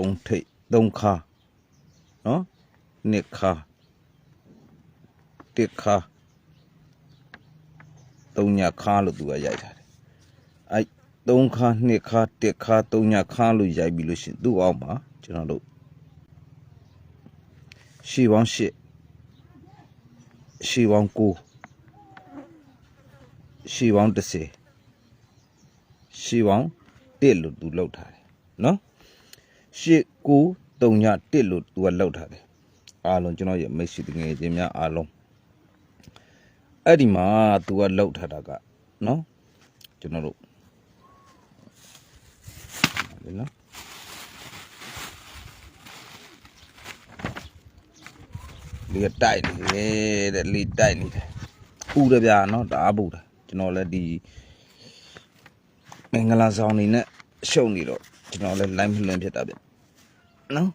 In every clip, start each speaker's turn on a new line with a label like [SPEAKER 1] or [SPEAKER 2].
[SPEAKER 1] သုံးထိပ်သုံးခါနော်နှစ်ခါတစ်ခါသုံးညခါလို့သူကရိုက်ထားတယ်အဲ့သုံးခါနှစ်ခါတစ်ခါသုံးညခါလို့ရိုက်ပြီးလို့ရှရင်သူ့အောက်မှာကျွန်တော်တို့ရှေးပေါင်းရှစ်ရှေးပေါင်းကိုရှေးပေါင်း30ရှေးပေါင်း1လို့သူလောက်ထားတယ်နော် ရှစ်ကိုတုံညတစ်လို့သူကလောက်ထားတယ်အားလုံးကျွန်တော်ရဲ့မိတ်ဆွေတငယ်ချင်းများအားလုံးအဲ့ဒီမှာသူကလောက်ထားတာကနော်ကျွန်တော်တို့လေနော်လီတိုက်နေတယ်တဲ့လီတိုက်နေတယ်ပူတယ်ဗျာနော်တအားပူတယ်ကျွန်တော်လည်းဒီမင်္ဂလာဆောင်နေနဲ့ရှုံနေတော့ ကျွန်တော်လည်း line မလွန်ဖြစ်တာဗျနော်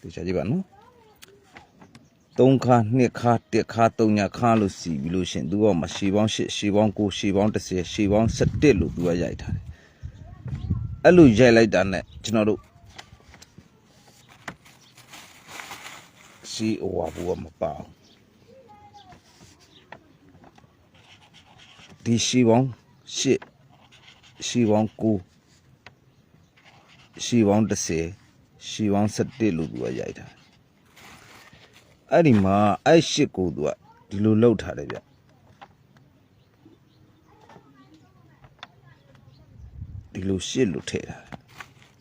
[SPEAKER 1] ဒီချာကြည့်ပါနော်သုံးခါနှစ်ခါတစ်ခါသုံးညခါလို့စီပြီးလို့ရှရင်သူကမရှေပေါင်း8ရှေပေါင်း9ရှေပေါင်း10ရှေပေါင်း17လို့သူကရိုက်ထားတယ်အဲ့လိုရိုက်လိုက်တာနဲ့ကျွန်တော်တို့စီအိုဝါဘူးကမပါဘူးဒီရှေပေါင်း8ရှေပေါင်း9 ရှေပေါင်း10ရှေပေါင်း17လို့သူကရိုက်ထားတယ်အဲ့ဒီမှာအဲ့ရှစ်ကိုသူကဒီလိုလှုပ်ထားတယ်ဗျဒီလိုရှစ်လို့ထည့်ထားတယ်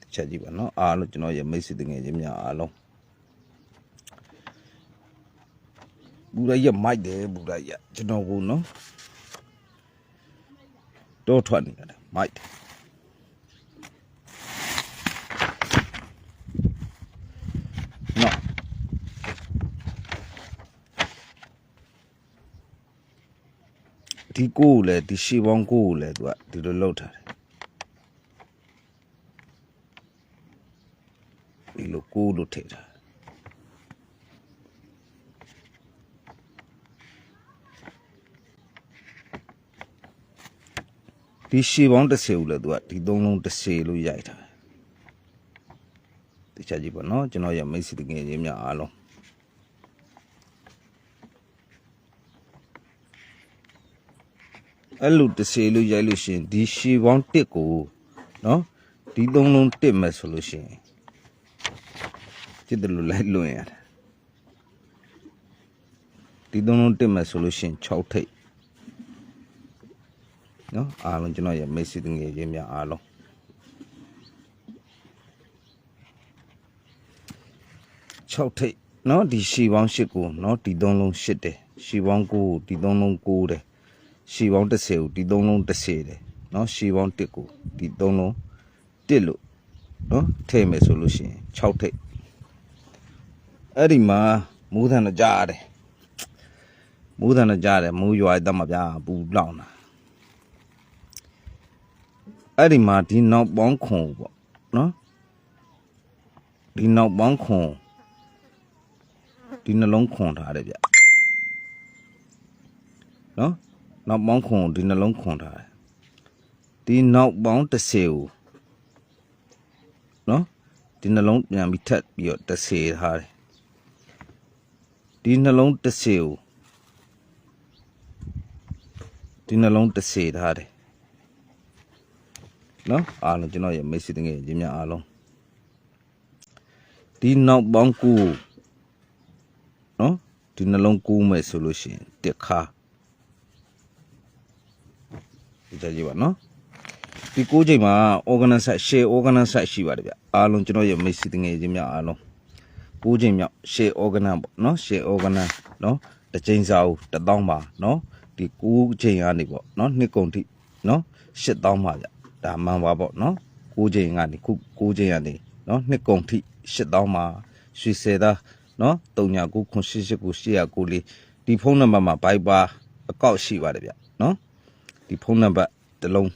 [SPEAKER 1] တစ်ချက်ကြည့်ပါနော်အားလို့ကျွန်တော်ရဲ့မိတ်ဆွေတငယ်ချင်းများအားလုံးဘူရရဲ့မိုက်တယ်ဘူရရဲ့ကျွန်တော်ကိုနော်တော့ထွက်နေတယ်မိုက်တယ် ဒီကိုကိုလည်းဒီရှေးပေါင်းကိုကိုလည်းသူကဒီလိုလောက်ထားတယ်ဒီလိုကိုလို့ထည့်ထားတယ်ဒီရှေးပေါင်း30ကိုလည်းသူကဒီသုံးလုံး30လို့ရိုက်ထားတယ်တခြားကြည့်ပါနော်ကျွန်တော်ရဲ့မိတ်ဆွေတကယ်ချင်းများအားလုံး အဲ့လိုတစ်စေလို့ရိုက်လို့ရှရင်ဒီရှေပေါင်းတစ်ကိုနော်ဒီသုံးလုံးတစ်မဲ့ဆိုလို့ရှရင်จิตတယ်လို့လိုက်လွင်ရတယ်ဒီသုံးလုံးတစ်မဲ့ဆိုလို့ရှရင်6ထိပ်နော်အားလုံးကျွန်တော်ရဲ့မိတ်ဆွေတကယ်ချင်းများအားလုံး 6ထိပ်เนาะဒီရှီပေါင်း8ကိုเนาะဒီ3လုံး8တယ်ရှီပေါင်း9ကိုဒီ3လုံး9တယ် ရှီပေါင်း10ကိုဒီ3လုံး10တယ်เนาะရှီပေါင်း1ကိုဒီ3လုံး1လို့เนาะထည့်မယ်ဆိုလို့ရှိရင်6ထိပ်အဲ့ဒီမှာမူးထန်တော့ကြားရတယ်မူးထန်တော့ကြားတယ်မူးရွာတတ်မှာဗျာပူလောင်တာအဲ့ဒီမှာဒီနောက်ပေါင်းခွန်ပေါ့เนาะဒီနောက်ပေါင်းခွန် ဒီနှလုံးခွန်ထားတယ်ဗျနော် နောက်ပေါင်းခွန်ဒီနှလုံးခွန်ထားတယ်ဒီနောက်ပေါင်း30ကိုနော်ဒီနှလုံးပြန်ပြီးထပ်ပြီးတော့30ထားတယ်ဒီနှလုံး30ကိုဒီနှလုံး30ထားတယ်နော်အားလုံးကျွန်တော်ရဲ့မိတ်ဆွေတငယ်ချင်းများအားလုံးဒီနောက်ပေါင်း9ကိုနော်ဒီနှလုံးကူးမယ်ဆိုလို့ရှိရင်တစ်ခါဒီ ကြည့်ပါနော်ဒီကိုးချိန်မှာ organize share organize ရှိပါတယ်ဗျအားလုံးကျွန်တော်ရဲ့မိတ်ဆွေတငယ်ချင်းများအားလုံးကိုးချိန်မြောက် share organize ပေါ့နော် share organize နော်တစ်ချိန်စာအုပ်တစ်တောင်းပါနော်ဒီကိုးချိန်ကနေပေါ့နော်နှစ်ကုန်ထိနော်ရှစ်တောင်းပါဗျဒါမှန်ပါပေါ့နော်ကိုးချိန်ကနေခုကိုးချိန်ကနေနော်နှစ်ကုန်ထိရှစ်တောင်းပါရွှေဆယ်သားနော်399889 800လေးဒီဖုန်းနံပါတ်မှာ Viber အကောက်ရှိပါတယ်ဗျနော် ဒီဖုန်းနံပါတ်တစ်လုံး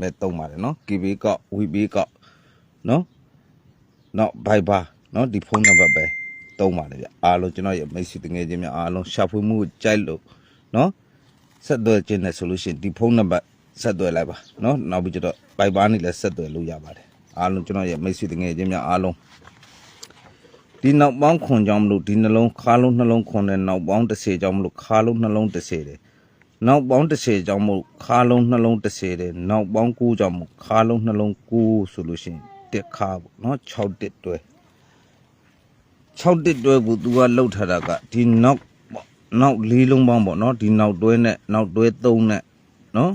[SPEAKER 1] မဲ့တုံးပါတယ်နော် KB ကောက် WB ကောက်နော်နောက် Viber နော်ဒီဖုန်းနံပါတ်ပဲတုံးပါတယ်ဗျအားလုံးကျွန်တော်ရဲ့မိတ်ဆွေတငယ်ချင်းများအားလုံးရှာဖွေမှုကိုကြိုက်လို့နော်ဆက်သွယ်ခြင်းနဲ့ဆိုလို့ရှိရင်ဒီဖုန်းနံပါတ်ဆက်သွယ်လိုက်ပါနော်နောက်ပြီးကျတော့ Viber နဲ့လည်းဆက်သွယ်လို့ရပါတယ်အားလုံးကျွန်တော်ရဲ့မိတ်ဆွေတငယ်ချင်းများအားလုံးဒီနောက်ပေါင်းခွန်ကြောင့်မလို့ဒီနှလုံးခါလုံးနှလုံးခွန်တဲ့နောက်ပေါင်း30ကြောင့်မလို့ခါလုံးနှလုံး30တယ် နောက်ပေါင်း30ကြောင့်မလို့ခါလုံးနှလုံး30တယ်နောက်ပေါင်း9ကြောင့်မလို့ခါလုံးနှလုံး9ဆိုလို့ရှိရင်တက်ခါပေါ့နော်6တက်တွဲ6တက်တွဲကို तू ကလှုပ်ထားတာကဒီနောက်ပေါ့နောက်လေးလုံးပေါင်းပေါ့နော်ဒီနောက်တွဲနဲ့နောက်တွဲ3နဲ့နော်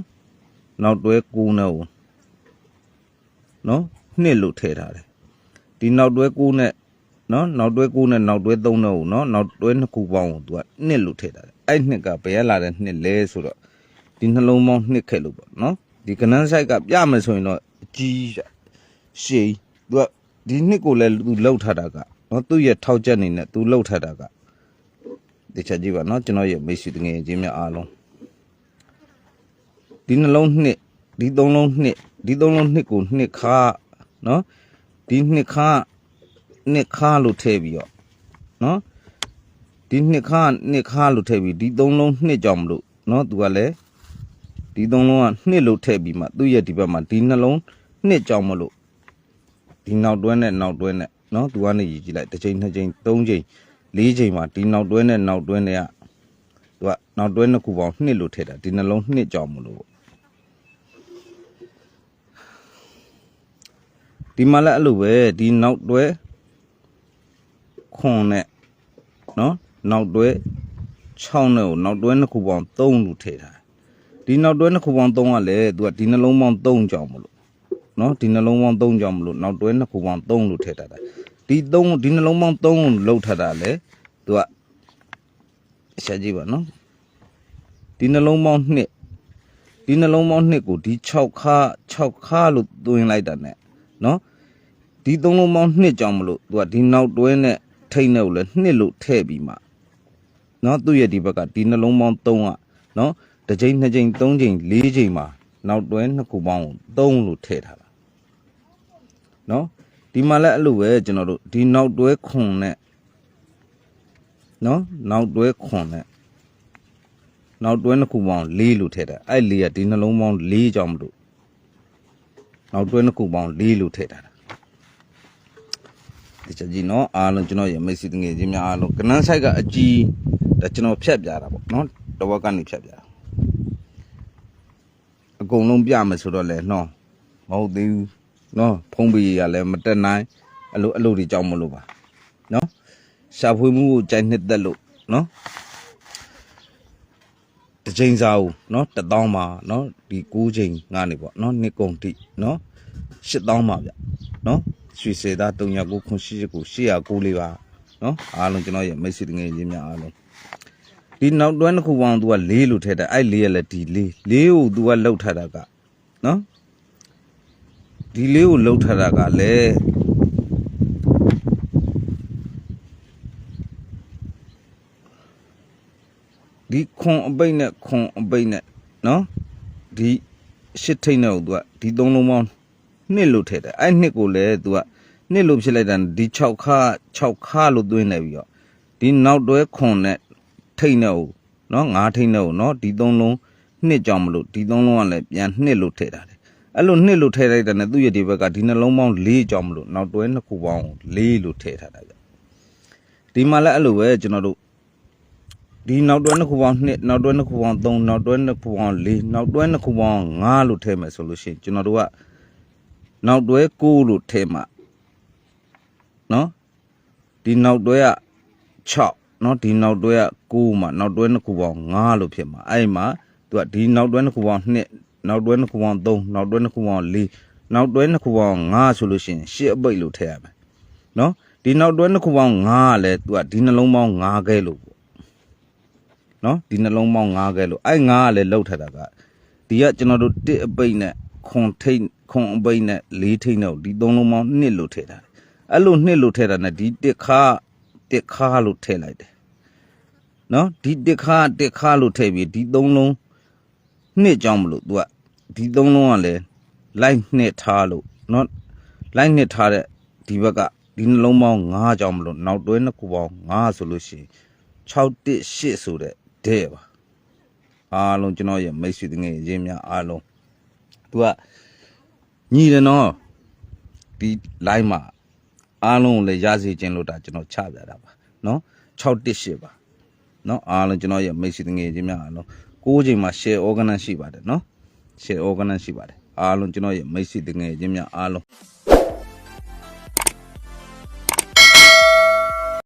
[SPEAKER 1] နောက်တွဲ9နဲ့ကိုနော်နှစ်လို့ထည့်ထားတယ်ဒီနောက်တွဲ9နဲ့နော်နောက်တွဲ9နဲ့နောက်တွဲ3နဲ့ဟုတ်နော်နောက်တွဲနှစ်ခုပေါင်းကိုသူကနှစ်လို့ထည့်တာတယ် အဲ့နှစ်ကဘယ်ရလာတဲ့နှစ်လဲဆိုတော့ဒီနှလုံးပေါင်းနှစ်ခဲ့လို့ပေါ့နော်ဒီကနန်းဆိုင်ကပြမယ်ဆိုရင်တော့အကြီးရှည်သူကဒီနှစ်ကိုလည်းသူလှုပ်ထားတာကနော်သူ့ရဲ့ထောက်ချက်နေနဲ့သူလှုပ်ထားတာကဒီချက်ကြည့်ပါနော်ကျွန်တော်ရဲ့မိတ်ဆွေတငယ်ချင်းများအားလုံးဒီနှလုံးနှစ်ဒီသုံးလုံးနှစ်ဒီသုံးလုံးနှစ်ကိုနှစ်ခါနော်ဒီနှစ်ခါနှစ်ခါလို့ထည့်ပြီးတော့နော် ဒီနှစ်ခါနှစ်ခါလို့ထည့်ပြီးဒီသုံးလုံးနှစ်ကြောင်မလို့နော်သူကလည်းဒီသုံးလုံးကနှစ်လို့ထည့်ပြီးမှသူ့ရဲ့ဒီဘက်မှာဒီနှလုံးနှစ်ကြောင်မလို့ဒီနောက်တွဲနဲ့နောက်တွဲနဲ့နော်သူကနေရည်ကြည့်လိုက်တစ်ချိန်နှစ်ချိန်သုံးချိန်လေးချိန်မှာဒီနောက်တွဲနဲ့နောက်တွဲနဲ့ကသူကနောက်တွဲနှစ်ခုပေါင်းနှစ်လို့ထည့်တာဒီနှလုံးနှစ်ကြောင်မလို့ပေါ့ဒီမှာလည်းအဲ့လိုပဲဒီနောက်တွဲခွန်နဲ့နော် နောက်တွဲ6နဲ့ကိုနောက်တွဲနှစ်ခုပေါင်း3လို့ထည့်ထားတယ်ဒီနောက်တွဲနှစ်ခုပေါင်း3ကလည်းသူကဒီနှလုံးပေါင်း3ကြောင်မလို့နော်ဒီနှလုံးပေါင်း3ကြောင်မလို့နောက်တွဲနှစ်ခုပေါင်း3လို့ထည့်ထားတာဒီ3ဒီနှလုံးပေါင်း3ကိုလှုပ်ထားတာလေသူကအရှာကြည့်ပါနော်ဒီနှလုံးပေါင်း2ဒီနှလုံးပေါင်း2ကိုဒီ6ခါ6ခါလို့သွင်းလိုက်တာ ਨੇ နော်ဒီသုံးလုံးပေါင်းနှစ်ကြောင်မလို့သူကဒီနောက်တွဲနဲ့ထိတ်နဲ့ကိုလည်းနှစ်လို့ထည့်ပြီးမှ နော်သူ့ရဲ့ဒီဘက်ကဒီနှလုံးပေါင်း3ကနော်တစ်ချိန်နှစ်ချိန်သုံးချိန်လေးချိန်မှာနောက်တွဲနှစ်ခုပေါင်းကို3လို့ထည့်ထားတာနော်ဒီမှာလည်းအဲ့လိုပဲကျွန်တော်တို့ဒီနောက်တွဲခွန်နဲ့နော်နောက်တွဲခွန်နဲ့နောက်တွဲနှစ်ခုပေါင်း၄လို့ထည့်တယ်အဲ့၄ကဒီနှလုံးပေါင်း၄ကြောင့်မလို့နောက်တွဲနှစ်ခုပေါင်း၄လို့ထည့်တာ ဒီချက်ကြီးနော်အားလုံးကျွန်တော်ရဲ့မိတ်ဆွေငယ်ချင်းများအားလုံးကနန်းဆိုင်ကအကြီးဒါကျွန်တော်ဖြတ်ပြတာပေါ့နော်တဝက်ကနေဖြတ်ပြတာအကုန်လုံးပြမယ်ဆိုတော့လေနော်မဟုတ်သေးဘူးနော်ဖုံးပေးရလည်းမတက်နိုင်အလိုအလိုတွေကြောင်းမလို့ပါနော်ရှာဖွေမှုကိုကြိုက်နှစ်သက်လို့နော်တချိန်စာကိုနော်1000ပါနော်ဒီ9ချိန်ငါနေပေါ့နော်နှစ်ကုန်တိနော်8000ပါဗျနော် ရွှေစေသား309ခွန်ရှိကို809လေးပါနော်အားလုံးကျွန်တော်ရဲ့မိတ်ဆွေတငယ်ချင်းများအားလုံးဒီနောက်တွဲတစ်ခုပေါင်း तू က4လို့ထည့်တာအဲ့4ရလဲဒီ4 4ကို तू ကလှုပ်ထားတာကနော်ဒီ4ကိုလှုပ်ထားတာကလည်းဒီခွန်အပိတ်နဲ့ခွန်အပိတ်နဲ့နော်ဒီရှစ်ထိတ်နဲ့ကို तू ကဒီသုံးလုံးပေါင်း နှစ်လို့ထည့်တယ်အဲ့နှစ်ကိုလည်း तू ကနှစ်လို့ဖြစ်လိုက်တာဒီ6ခါ6ခါလို့သွင်းနေပြီးတော့ဒီနောက်တွဲခွန်နဲ့ထိတ်နဲ့ကိုနော်ငါးထိတ်နဲ့ကိုနော်ဒီသုံးလုံးနှစ်ကြောင်မလို့ဒီသုံးလုံးကလည်းပြန်နှစ်လို့ထည့်တာတယ်အဲ့လိုနှစ်လို့ထည့်လိုက်တာနဲ့သူ့ရဲ့ဒီဘက်ကဒီနှလုံးပေါင်း၄ကြောင်မလို့နောက်တွဲနှစ်ခုပေါင်း၄လို့ထည့်ထားတာကြဒီမှာလည်းအဲ့လိုပဲကျွန်တော်တို့ဒီနောက်တွဲနှစ်ခုပေါင်း2နောက်တွဲနှစ်ခုပေါင်း3နောက်တွဲနှစ်ခုပေါင်း4နောက်တွဲနှစ်ခုပေါင်း5လို့ထည့်မယ်ဆိုလို့ရှိရင်ကျွန်တော်တို့က နောက်တွဲ6လို့ထဲမှာနော်ဒီနောက်တွဲက6နော်ဒီနောက်တွဲက9မှာနောက်တွဲနှစ်ခုပေါင်း5လို့ဖြစ်မှာအဲ့မှာသူကဒီနောက်တွဲနှစ်ခုပေါင်း2နောက်တွဲနှစ်ခုပေါင်း3နောက်တွဲနှစ်ခုပေါင်း4နောက်တွဲနှစ်ခုပေါင်း5ဆိုလို့ရှိရင်10အပိတ်လို့ထည့်ရမယ်နော်ဒီနောက်တွဲနှစ်ခုပေါင်း5ကလည်းသူကဒီနှလုံးပေါင်း5ခဲလို့ပေါ့နော်ဒီနှလုံးပေါင်း5ခဲလို့အဲ့5ကလည်းလောက်ထတာကဒီကကျွန်တော်တို့1အပိတ်နဲ့ခွန်ထိတ် ခွန်အပိတ်နဲ့၄ထိတ်နဲ့ဒီသုံးလုံးပေါင်း2လို့ထည့်ထားတယ်အဲ့လို2လို့ထည့်တာနဲ့ဒီတစ်ခါတစ်ခါလို့ထည့်လိုက်တယ်နော်ဒီတစ်ခါတစ်ခါလို့ထည့်ပြီးဒီသုံးလုံးနှစ်ကြောင်းမလို့ तू ကဒီသုံးလုံးကလည်းလိုက်နှစ်ထားလို့နော်လိုက်နှစ်ထားတဲ့ဒီဘက်ကဒီနှလုံးပေါင်း9ကြောင်းမလို့နောက်တွဲနှစ်ခုပေါင်း9ဆိုလို့ရှိရင်6တစ်8ဆိုတဲ့တဲ့ပါအားလုံးကျွန်တော်ရဲ့မိတ်ဆွေတငယ်ချင်းများအားလုံး तू က ညီတယ်နော်ဒီ line မှာအားလုံးကိုလည်းရစေခြင်းလို့ဒါကျွန်တော်ချပြတာပါနော်618ပါနော်အားလုံးကျွန်တော်ရဲ့မိတ်ဆွေတငယ်ချင်းများအားလုံး9ချိန်မှာ share organize ရှိပါတယ်နော် share organize ရှိပါတယ်အားလုံးကျွန်တော်ရဲ့မိတ်ဆွေတငယ်ချင်းများအားလုံး